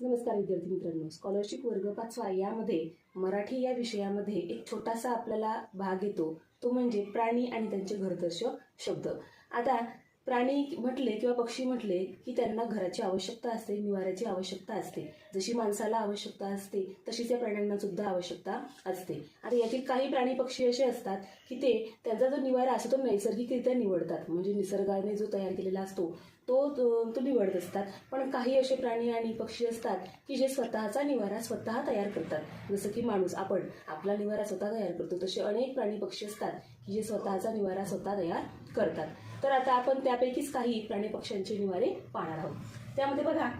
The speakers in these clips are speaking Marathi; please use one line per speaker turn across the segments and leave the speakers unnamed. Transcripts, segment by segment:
नमस्कार विद्यार्थी मित्रांनो. स्कॉलरशिप वर्ग पाचवा यामध्ये मराठी या विषयामध्ये एक छोटासा आपल्याला भाग येतो. तो म्हणजे प्राणी आणि त्यांचे घरदर्शक शब्द. आता प्राणी म्हटले किंवा पक्षी म्हटले की त्यांना घराची आवश्यकता असते निवाऱ्याची आवश्यकता असते. जशी माणसाला आवश्यकता असते तशीच या प्राण्यांना सुद्धा आवश्यकता असते. आता यातील काही प्राणी पक्षी असे असतात की ते त्यांचा जो निवारा असतो तो नैसर्गिकरित्या निवडतात. म्हणजे निसर्गाने जो तयार केलेला असतो तो तो निवडत असतात. पण काही असे प्राणी आणि पक्षी असतात की जे स्वतःचा निवारा स्वतः तयार करतात. जसं की माणूस. आपण आपला निवारा स्वतः तयार करतो तसे अनेक प्राणी पक्षी असतात की जे स्वतःचा निवारा स्वतः तयार करतात. तर आता आपण त्यापैकीच काही प्राणी पक्ष्यांचे निवारे पाहणार आहोत. त्यामध्ये बघा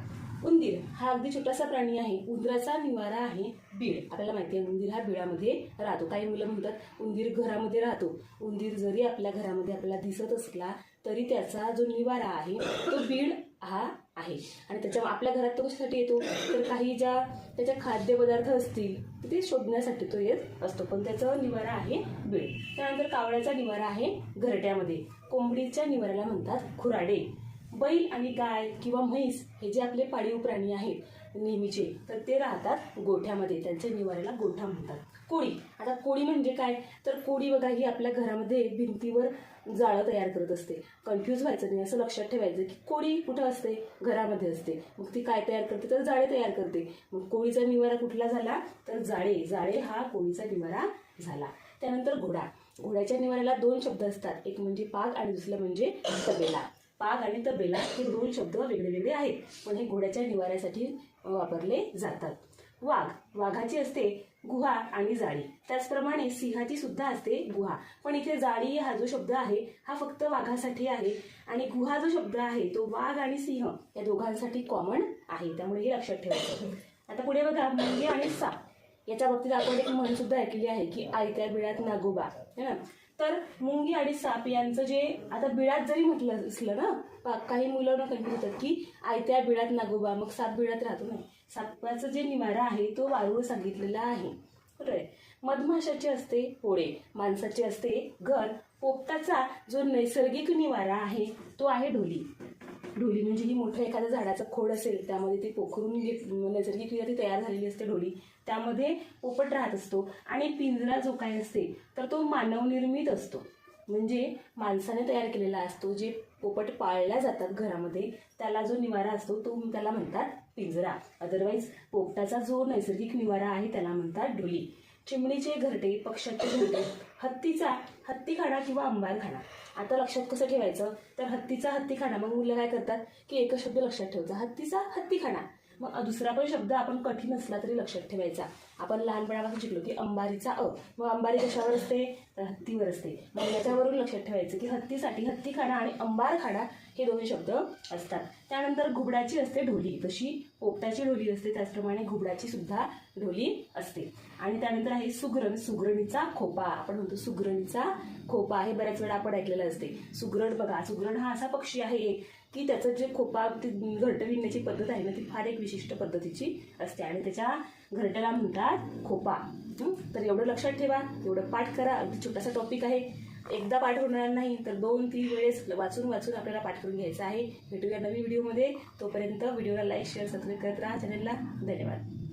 उंदीर हा अगदी छोटासा प्राणी आहे. उंदराचा निवारा आहे बीड. आपल्याला माहिती आहे उंदीर हा बिळामध्ये राहतो. काही मुलं म्हणतात उंदीर घरामध्ये राहतो. उंदीर जरी आपल्या घरामध्ये आपल्याला दिसत असला तरी त्याचा जो निवारा आहे तो बीड हा आहे. आणि त्याच्या आपल्या घरात तो कशासाठी येतो? तर काही ज्या त्याच्या खाद्यपदार्थ असतील ते शोधण्यासाठी तो येत असतो. पण त्याचा निवारा आहे बीड. त्यानंतर कावळ्याचा निवारा आहे घरट्यामध्ये. कोंबडीच्या निवाऱ्याला म्हणतात खुराडे. बैल आणि गाय किंवा म्हैस हे जे आपले पाळीव प्राणी आहेत नेहमीचे तर ते राहतात गोठ्यामध्ये. त्यांच्या निवाऱ्याला गोठा म्हणतात. कोळी. आता कोळी म्हणजे काय? तर कोळी बघा ही आपल्या घरामध्ये भिंतीवर जाळं तयार करत असते. कन्फ्यूज व्हायचं नाही. असं लक्षात ठेवायचं की कोळी कुठं असते? घरामध्ये असते. मग ती काय तयार करते? तर जाळे तयार करते. मग कोळीचा निवारा कुठला झाला? तर जाळे. जाळे हा कोळीचा निवारा झाला. त्यानंतर घोडा. घोड्याच्या निवाऱ्याला दोन शब्द असतात. एक म्हणजे पाग आणि दुसरं म्हणजे तबेला. पाग आणि तबेला हे दोन शब्द वेगळे वेगळे आहेत. पण हे घोड्याच्या निवाऱ्यासाठी वापरले जातात. वाघ वाघाची असते गुहा आणि जाळी. त्याचप्रमाणे सिंहाची सुद्धा असते गुहा. पण इथे जाळी हा जो शब्द आहे हा फक्त वाघासाठी आहे. आणि गुहा जो शब्द आहे तो वाघ आणि सिंह या दोघांसाठी कॉमन आहे. त्यामुळे हे लक्षात ठेवायचं. आता पुढे बघा मुंगे आणि साप. याच्या बाबतीत आपण एक म्हण सुद्धा ऐकली आहे की आयत्या बिळात नागोबा. है ना? तर आणि साप यांचं जे आता बिळात जरी म्हटलं असलं ना काही मुलं कन्फ्युज होतात की आयत्या बिळात नागोबा मग साप बिळात राहतो नाही. सापाचं जे निवारा आहे तो वारूळ सांगितलेला आहे. बरोबर मधमाशाचे असते पोळे माणसाचे असते घर. पोपटाचा जो नैसर्गिक निवारा आहे तो आहे ढोली. ढोली म्हणजे ही मोठं एखादं झाडाचं खोड असेल त्यामध्ये ती पोखरून जे नैसर्गिकरित्या ती तयार झालेली असते ढोली. त्यामध्ये पोपट राहत असतो. आणि पिंजरा जो काय असते तर तो मानवनिर्मित असतो. म्हणजे माणसाने तयार केलेला असतो जे पोपट पाळल्या जातात घरामध्ये त्याला जो निवारा असतो तो त्याला म्हणतात पिंजरा. अदरवाईज पोपटाचा जो नैसर्गिक निवारा आहे त्याला म्हणतात ढोली चिमणीचे घरटे पक्ष्याचे घरटे हत्तीचा हत्तीखाना किंवा अंबारखाना आता लक्षात कसं ठेवायचं? तर हत्तीचा हत्तीखाना मग मुलं काय करतात? की एकच शब्द लक्षात ठेवायचा. हत्तीचा हत्तीखाना मग दुसरा पण शब्द आपण कठीण असला तरी लक्षात ठेवायचा. आपण लहानपणापासून शिकलो की अंबारीचा अ. मग अंबारी कशावर असते? तर हत्तीवर असते. म्हणजे मग याच्यावरून लक्षात ठेवायचं की हत्तीसाठी हत्तीखाना आणि अंबारखाना हे दोन शब्द असतात. त्यानंतर घुबडाची असते ढोली. तशी पोपटाची ढोली असते. त्याचप्रमाणे घुबडाची सुद्धा ढोली असते. आणि त्यानंतर आहे सुगरण. सुगरणीचा खोपा. आपण म्हणतो सुगरणीचा खोपा. हे बऱ्याच वेळा आपण ऐकलेलं असते. सुगरण बघा. सुगरण हा असा पक्षी आहे एक की त्याचं जे खोपा ती घरटं विणण्याची पद्धत आहे ना ती फार एक विशिष्ट पद्धतीची असते. आणि त्याच्या घरट्याला म्हणतात खोपा. तर एवढं लक्षात ठेवा एवढं पाठ करा. अगदी छोटासा टॉपिक आहे. एकदा पाठ होणार नाही तर दोन तीन वेळेस वाचून वाचून आपल्याला पाठ करून घ्यायचा आहे. भेटूया नवीन व्हिडिओमध्ये तोपर्यंत व्हिडिओला लाईक शेअर सबस्क्राईब करत राहा. चॅनलला धन्यवाद.